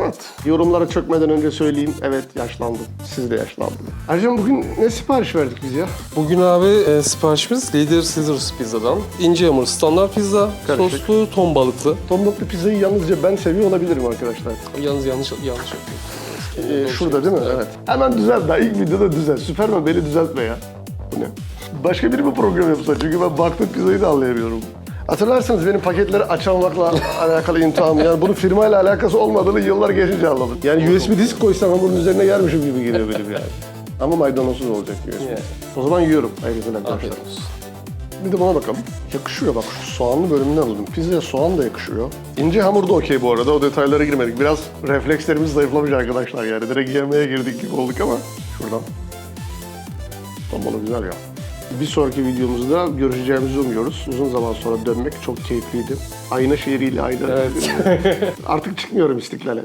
Evet. Yorumlara çökmeden önce söyleyeyim. Evet yaşlandım. Siz de yaşlandınız. Ercan bugün ne sipariş verdik biz ya? Bugün abi e, siparişimiz Leader Caesars pizzadan. İnce hamur standart pizza, Karışık. soslu ton balıklı. Ton balıklı pizzayı yalnızca ben seviyor olabilirim arkadaşlar. Yalnız yanlış yanlış yapıyorum. Ee, şurada değil mi? Evet. Hemen düzelt daha ilk videoda düzelt. Süpermen beni düzeltme ya. Bu ne? Başka biri mi program yapsa? Çünkü ben baktım pizzayı da anlayamıyorum. Hatırlarsanız benim paketleri açamamakla alakalı imtihanım. Yani bunun firmayla alakası olmadığını yıllar geçince anladım. Yani USB disk koysam hamurun üzerine yermişim gibi geliyor benim yani. Ama maydanozsuz olacak USB. Yeah. O zaman yiyorum. Ayrıca arkadaşlar. Bir de buna bakalım. Yakışıyor bak şu soğanlı bölümünden aldım. Pizzaya soğan da yakışıyor. İnce hamur da okey bu arada. O detaylara girmedik. Biraz reflekslerimiz zayıflamış arkadaşlar yani. Direkt yemeğe girdik gibi olduk ama. Şuradan. Tombalı güzel ya. Bir sonraki videomuzda görüşeceğimizi umuyoruz. Uzun zaman sonra dönmek çok keyifliydi. Ayna şehriyle ayna. Evet. Artık çıkmıyorum İstiklal'e.